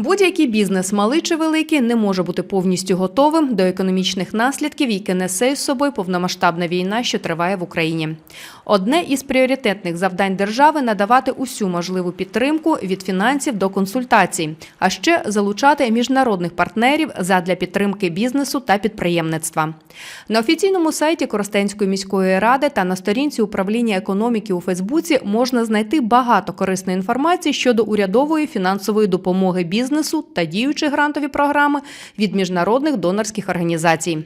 Будь-який бізнес, малий чи великий, не може бути повністю готовим до економічних наслідків, які несе із собою повномасштабна війна, що триває в Україні. Одне із пріоритетних завдань держави надавати усю можливу підтримку від фінансів до консультацій, а ще залучати міжнародних партнерів задля підтримки бізнесу та підприємництва. На офіційному сайті Коростенської міської ради та на сторінці управління економіки у Фейсбуці можна знайти багато корисної інформації щодо урядової фінансової допомоги бізнесу та діючі грантові програми від міжнародних донорських організацій.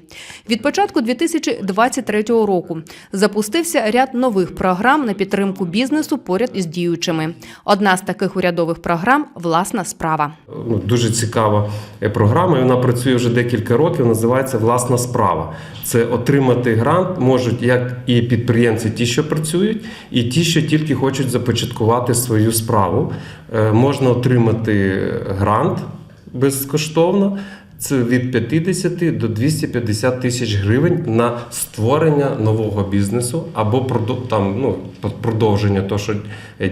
Від початку 2023 року запустився ряд нових програм на підтримку бізнесу поряд із діючими. Одна з таких урядових програм власна справа. ну, дуже цікава е, програма. Вона працює вже декілька років. Називається Власна справа. Це отримати грант можуть як і підприємці, ті, що працюють, і ті, що тільки хочуть започаткувати свою справу. Е, Можна отримати грант безкоштовно. Це від 50 до 250 тисяч гривень на створення нового бізнесу або там, ну, продовження того, що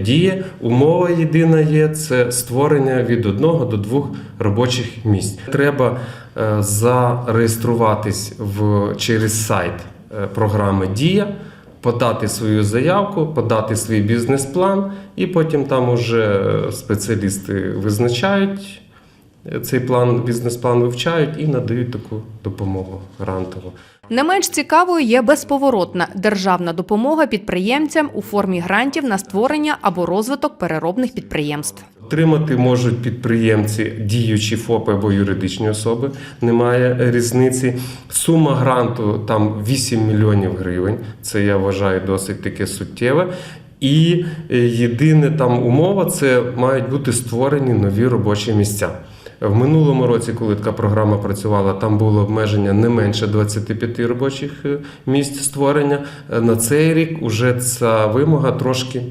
діє. Умова єдина є це створення від одного до двох робочих місць. Треба е, зареєструватись в через сайт е, програми Дія. Подати свою заявку, подати свій бізнес-план, і потім там уже спеціалісти визначають цей план, бізнес-план вивчають і надають таку допомогу грантову. Не менш цікавою є безповоротна державна допомога підприємцям у формі грантів на створення або розвиток переробних підприємств. Отримати можуть підприємці, діючі ФОПи або юридичні особи, немає різниці. Сума гранту там 8 мільйонів гривень. Це я вважаю досить таке суттєве. І е, єдине там умова це мають бути створені нові робочі місця. В минулому році, коли така програма працювала, там було обмеження не менше 25 робочих е, місць створення. Е, На цей рік уже ця вимога трошки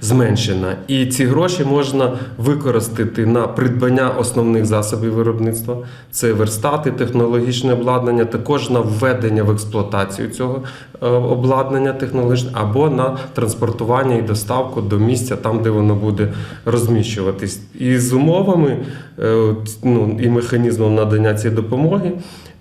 зменшена. І ці гроші можна використати на придбання основних засобів виробництва, це верстати, технологічне обладнання, також на введення в експлуатацію цього е, обладнання технологічне, або на транспортування і доставку до місця, там, де воно буде розміщуватись. І з умовами е, ну, і механізмом надання цієї допомоги.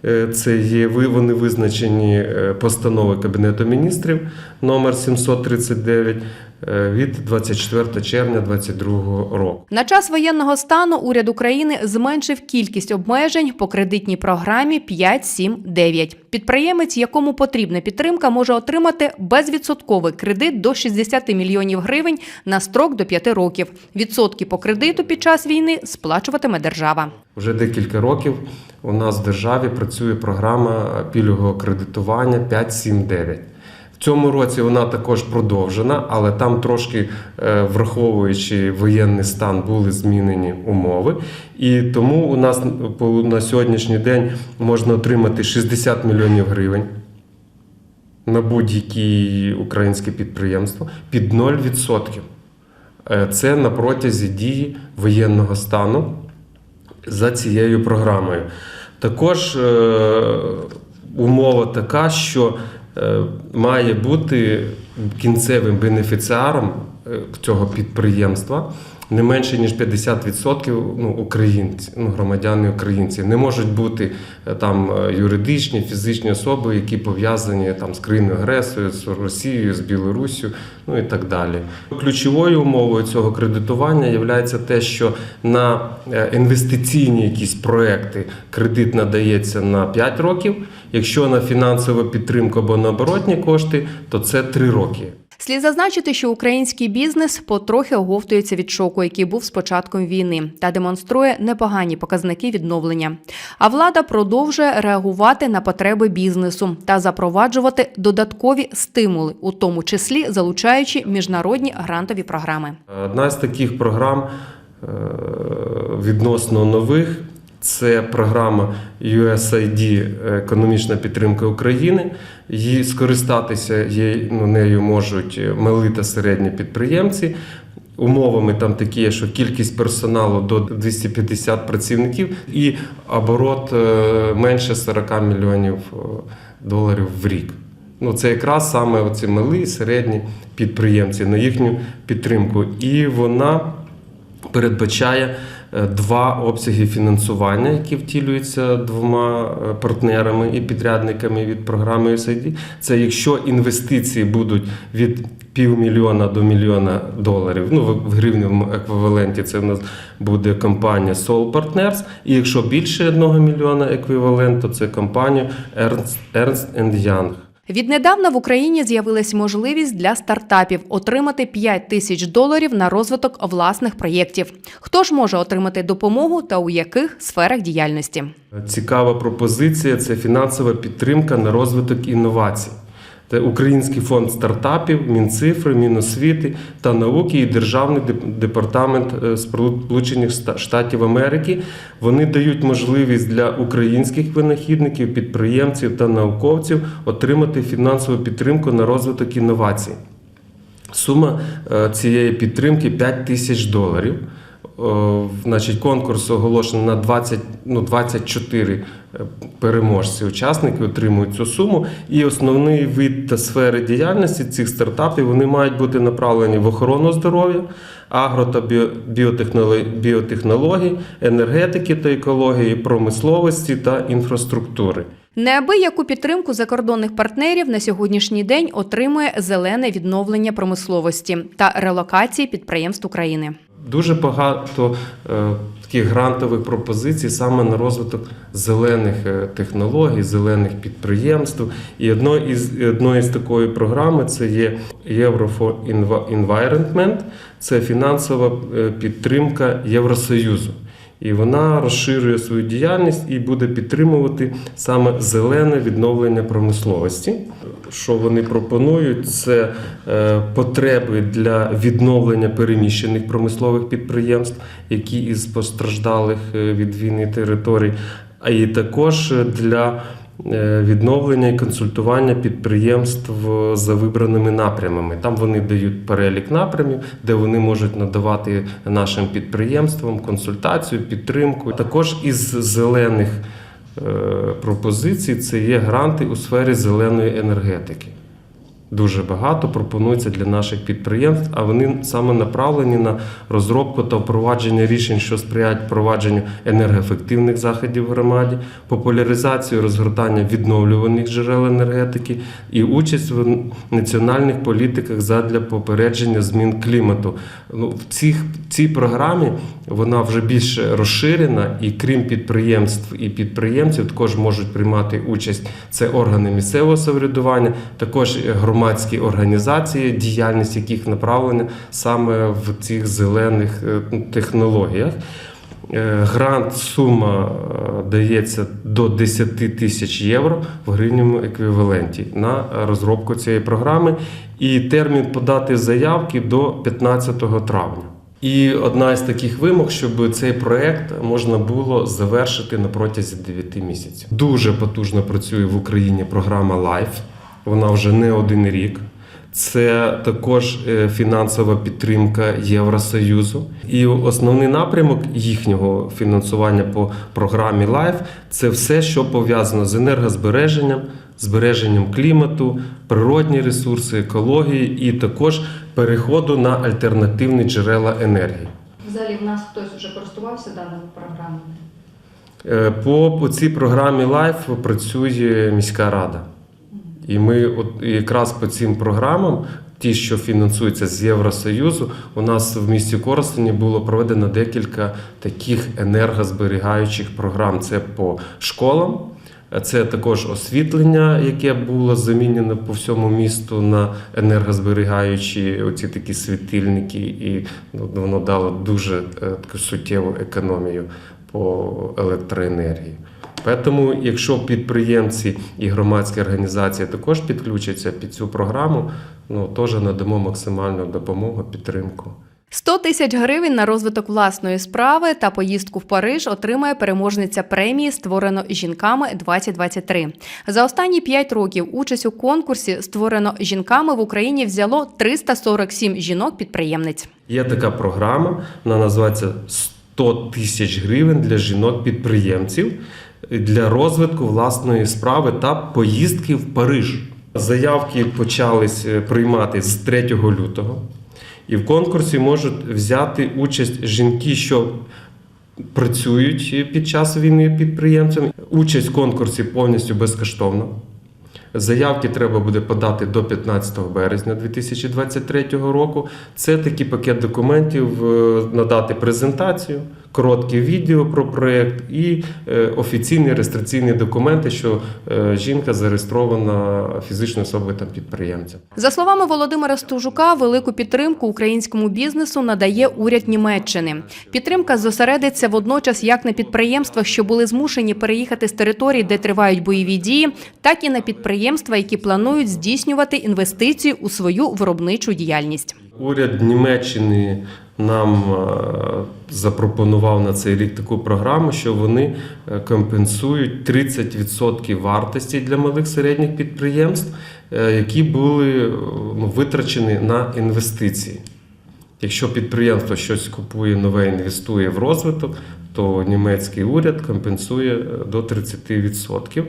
Е, Це є вони визначені постанови Кабінету міністрів номер 739 е, від 24 червня 2022 року. На час воєнного стану уряд України зменшив кількість обмежень по кредитній програмі 5.7.9. Підприємець, якому потрібна підтримка, може отримати безвідсотковий кредит до 60 мільйонів гривень на строк до 5 років. Відсотки по кредиту під час війни сплачуватиме держава. Вже декілька років у нас в державі працює програма пільгового кредитування 5.7.9. В цьому році вона також продовжена, але там трошки е, враховуючи воєнний стан, були змінені умови. І тому у нас на сьогоднішній день можна отримати 60 мільйонів гривень на будь-які українське підприємство під 0%. Е, Це на протязі дії воєнного стану за цією програмою. Також е, умова така, що має бути кінцевим бенефіціаром е, цього підприємства не менше ніж 50% ну, українці, ну, громадяни українці. Не можуть бути е, там е, юридичні, фізичні особи, які пов'язані там з країною агресором, з Росією, з Білоруссю, ну і так далі. Ключовою умовою цього кредитування є те, що на е, інвестиційні якісь проекти кредит надається на 5 років. Якщо на фінансову підтримку або на оборотні кошти, то це 3 роки. Слід зазначити, що український бізнес потрохи оговтується від шоку, який був з початком війни, та демонструє непогані показники відновлення. А влада продовжує реагувати на потреби бізнесу та запроваджувати додаткові стимули, у тому числі залучаючи міжнародні грантові програми. Одна з таких програм е, відносно нових це програма USAID економічна підтримка України. Її скористатися їй, ну, нею можуть малі та середні підприємці. Умовами там такі, що кількість персоналу до 250 працівників і оборот е, менше 40 мільйонів е, доларів в рік. Ну, це якраз саме оці малі і середні підприємці на їхню підтримку. І вона передбачає е, два обсяги фінансування, які втілюються двома е, партнерами і підрядниками від програми USAID. Це якщо інвестиції будуть від півмільйона до мільйона доларів, ну в гривневому еквіваленті це в нас буде компанія Soul Partners, і якщо більше одного мільйона еквівалент, то це компанія Ernst Young. Віднедавна в Україні з'явилась можливість для стартапів отримати 5 тисяч доларів на розвиток власних проєктів. Хто ж може отримати допомогу та у яких сферах діяльності? Цікава пропозиція це фінансова підтримка на розвиток інновацій. Це Український фонд стартапів, Мінцифри, Міносвіти та науки і Державний департамент е, Сполучених Штатів Америки. Вони дають можливість для українських винахідників, підприємців та науковців отримати фінансову підтримку на розвиток інновацій. Сума е, цієї підтримки 5 тисяч доларів. О, Значить, конкурс оголошено на 20, ну, 24 е, переможці, учасники отримують цю суму. І основний вид та сфери діяльності цих стартапів вони мають бути направлені в охорону здоров'я, агро та біо- біотехнології, енергетики та екології, промисловості та інфраструктури. Неабияку підтримку закордонних партнерів на сьогоднішній день отримує зелене відновлення промисловості та релокації підприємств України. Дуже багато е, таких грантових пропозицій саме на розвиток зелених е, технологій, зелених підприємств. І одною із одної з такої програми це є Euro for Environment, це фінансова е, підтримка Євросоюзу. І вона розширює свою діяльність і буде підтримувати саме зелене відновлення промисловості. Що вони пропонують, це е, потреби для відновлення переміщених промислових підприємств, які із постраждалих е, від війни територій, а і також для відновлення і консультування підприємств за вибраними напрямами. Там вони дають перелік напрямів, де вони можуть надавати нашим підприємствам консультацію, підтримку. Також із зелених е, пропозицій це є гранти у сфері зеленої енергетики. Дуже багато пропонується для наших підприємств, а вони саме направлені на розробку та впровадження рішень, що сприяють впровадженню енергоефективних заходів в громаді, популяризацію розгортання відновлюваних джерел енергетики і участь в національних політиках задля попередження змін клімату. Ну, в цих цій програмі вона вже більш розширена, і крім підприємств і підприємців, також можуть приймати участь це органи місцевого самоврядування, також громадські організації, діяльність яких направлена саме в цих зелених е, технологіях. Е, Грант сума е, дається до 10 тисяч євро в гривневому еквіваленті на розробку цієї програми. І термін подати заявки до 15 травня. І одна з таких вимог, щоб цей проект можна було завершити на протязі 9 місяців. Дуже потужно працює в Україні програма LIFE. Вона вже не один рік. Це також е, фінансова підтримка Євросоюзу. І основний напрямок їхнього фінансування по програмі LIFE – це все, що пов'язано з енергозбереженням, збереженням клімату, природні ресурси, екології і також переходу на альтернативні джерела енергії. Взагалі, в нас хтось вже користувався даними програмами. Е, По, по цій програмі LIFE працює міська рада. І ми от якраз по цим програмам, ті, що фінансуються з Євросоюзу, у нас в місті Коростені було проведено декілька таких енергозберігаючих програм. Це по школам, це також освітлення, яке було замінено по всьому місту на енергозберігаючі оці такі світильники, і ну, воно дало дуже е, таку суттєву економію по електроенергії. Тому, якщо підприємці і громадські організації також підключаться під цю програму, ну теж надамо максимальну допомогу, підтримку. 100 тисяч гривень на розвиток власної справи та поїздку в Париж отримає переможниця премії, створено жінками 2023. За останні 5 років участь у конкурсі, створено жінками в Україні, взяло 347 жінок-підприємниць. Є така програма, вона називається 100 тисяч гривень для жінок-підприємців для розвитку власної справи та поїздки в Париж. Заявки почались е, приймати з 3 лютого. І в конкурсі можуть взяти участь жінки, що працюють під час війни підприємцями. Участь в конкурсі повністю безкоштовна. Заявки треба буде подати до 15 березня 2023 року. Це такий пакет документів е, надати презентацію, коротке відео про проект і е, офіційні реєстраційні документи, що е, жінка зареєстрована фізичною особою та підприємцем. За словами Володимира Стужука, велику підтримку українському бізнесу надає уряд Німеччини. Підтримка зосередиться водночас як на підприємствах, що були змушені переїхати з територій, де тривають бойові дії, так і на підприємства, які планують здійснювати інвестиції у свою виробничу діяльність. Уряд Німеччини нам е, запропонував на цей рік таку програму, що вони е, компенсують 30% вартості для малих середніх підприємств, е, які були ну, витрачені на інвестиції. Якщо підприємство щось купує нове, інвестує в розвиток, то німецький уряд компенсує е, до 30%.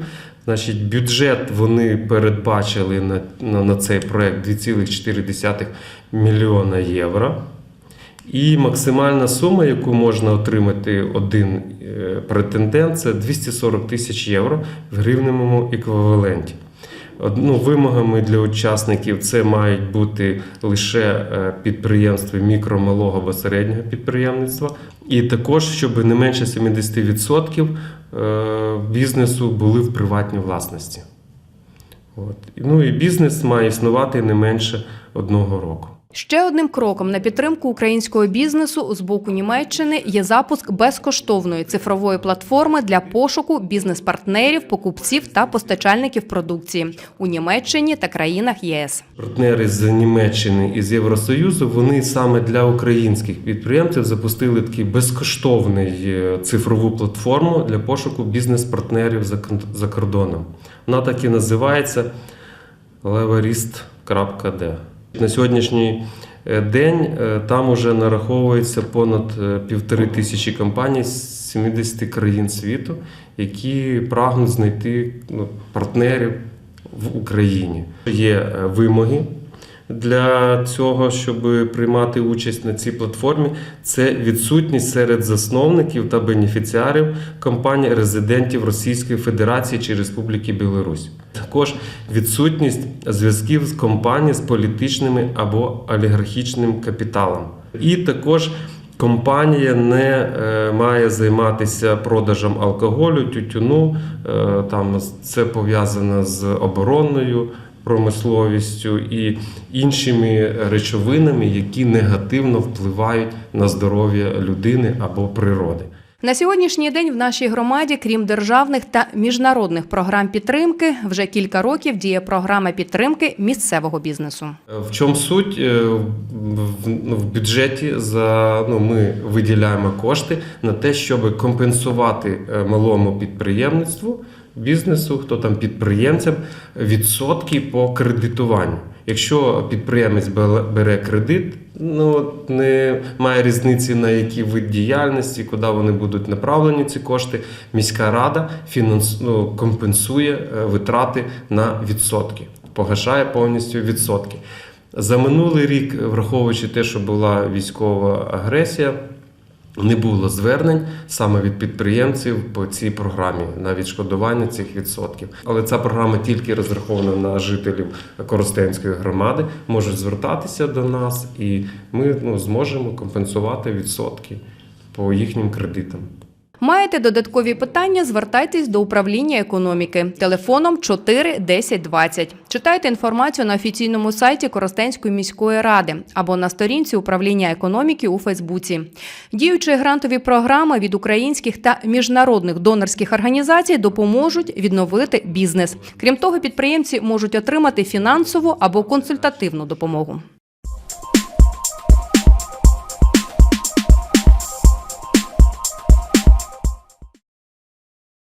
Значить, бюджет вони передбачили на, на, на цей проект 2,4 мільйона євро. І максимальна сума, яку можна отримати один е, претендент, це 240 тисяч євро в гривневому еквіваленті. Ну, вимогами для учасників це мають бути лише е, підприємства мікро, малого або середнього підприємництва, і також, щоб не менше 70% е, бізнесу були в приватній власності. От. Ну і бізнес має існувати не менше одного року. Ще одним кроком на підтримку українського бізнесу з боку Німеччини є запуск безкоштовної цифрової платформи для пошуку бізнес-партнерів, покупців та постачальників продукції у Німеччині та країнах ЄС. Партнери з Німеччини і з Євросоюзу вони саме для українських підприємців запустили такий безкоштовний е, цифрову платформу для пошуку бізнес-партнерів за кордоном. Вона так і називається leverist.d. На сьогоднішній е, день е, там уже нараховується понад е, півтори тисячі компаній з 70 країн світу, які прагнуть знайти ну, партнерів в Україні. Є вимоги для цього, щоб приймати участь на цій платформі. Це відсутність серед засновників та бенефіціарів компаній резидентів Російської Федерації чи Республіки Білорусь. Також відсутність зв'язків з компаній з політичними або олігархічним капіталом. І також Компанія не е, має займатися продажем алкоголю, тютюну. Е, там це пов'язано з оборонною промисловістю і іншими речовинами, які негативно впливають на здоров'я людини або природи. На сьогоднішній день в нашій громаді, крім державних та міжнародних програм підтримки, вже кілька років діє програма підтримки місцевого бізнесу. В чому суть? Е, В, бюджеті за, ну, ми виділяємо кошти на те, щоб компенсувати е, малому підприємництву, бізнесу, хто там підприємцям, відсотки по кредитуванню. Якщо підприємець бе- бере кредит, ну не має різниці на який вид діяльності, куди вони будуть направлені ці кошти. Міська рада фінанс... ну, компенсує е, витрати на відсотки, погашає повністю відсотки. За минулий рік, враховуючи те, що була військова агресія, не було звернень саме від підприємців по цій програмі на відшкодування цих відсотків. Але ця програма тільки розрахована на жителів Коростенської громади, можуть звертатися до нас, і ми ну, зможемо компенсувати відсотки по їхнім кредитам. Маєте додаткові питання? Звертайтесь до управління економіки телефоном 4 10 20. Читайте інформацію на офіційному сайті Коростенської міської ради або на сторінці управління економіки у Фейсбуці. Діючі грантові програми від українських та міжнародних донорських організацій допоможуть відновити бізнес. Крім того, підприємці можуть отримати фінансову або консультативну допомогу.